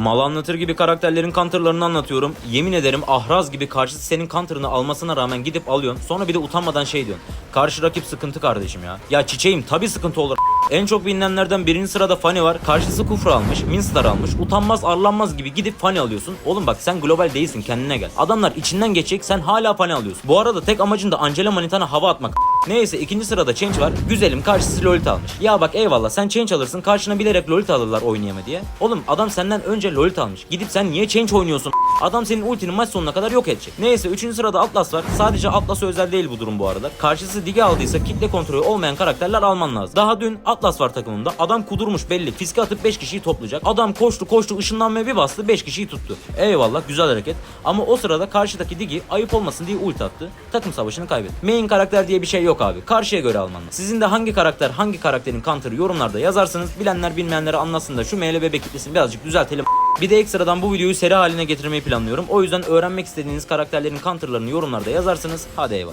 Mal anlatır gibi karakterlerin counterlarını anlatıyorum. Yemin ederim ahraz gibi karşısı senin counter'ını almasına rağmen gidip alıyorsun. Sonra bir de utanmadan şey diyorsun. Karşı rakip sıkıntı kardeşim ya. Ya çiçeğim tabi sıkıntı olur. En çok bilinenlerden birinci sırada Fanny var. Karşısı Kufra almış, Minstar almış. Utanmaz arlanmaz gibi gidip Fanny alıyorsun. Oğlum bak sen global değilsin kendine gel. Adamlar içinden geçecek sen hala Fanny alıyorsun. Bu arada tek amacın da Angela Manitana hava atmak. Neyse ikinci sırada Change var. Güzelim karşısı Lolita almış. Ya bak eyvallah sen Change alırsın karşına bilerek Lolita alırlar oynayama diye. Oğlum adam senden önce Lolita almış. Gidip sen niye Change oynuyorsun? Adam senin ultini maç sonuna kadar yok edecek. Neyse 3. sırada Atlas var. Sadece Atlas'a özel değil bu durum bu arada. Karşısı Digi aldıysa kitle kontrolü olmayan karakterler alman lazım. Daha dün Atlas var takımında. Adam kudurmuş belli. Fiske atıp 5 kişiyi toplayacak. Adam koştu koştu ışınlanmaya bir bastı 5 kişiyi tuttu. Eyvallah güzel hareket. Ama o sırada karşıdaki Digi ayıp olmasın diye ult attı. Takım savaşını kaybetti. Main karakter diye bir şey yok abi. Karşıya göre alman. Sizin de hangi karakter hangi karakterin counter'ı yorumlarda yazarsınız. Bilenler bilmeyenlere anlasın da şu MLBB kitlesini birazcık düzeltelim. Bir de ekstradan bu videoyu seri haline getirmeyi planlıyorum. O yüzden öğrenmek istediğiniz karakterlerin counter'larını yorumlarda yazarsınız. Hadi eyvallah.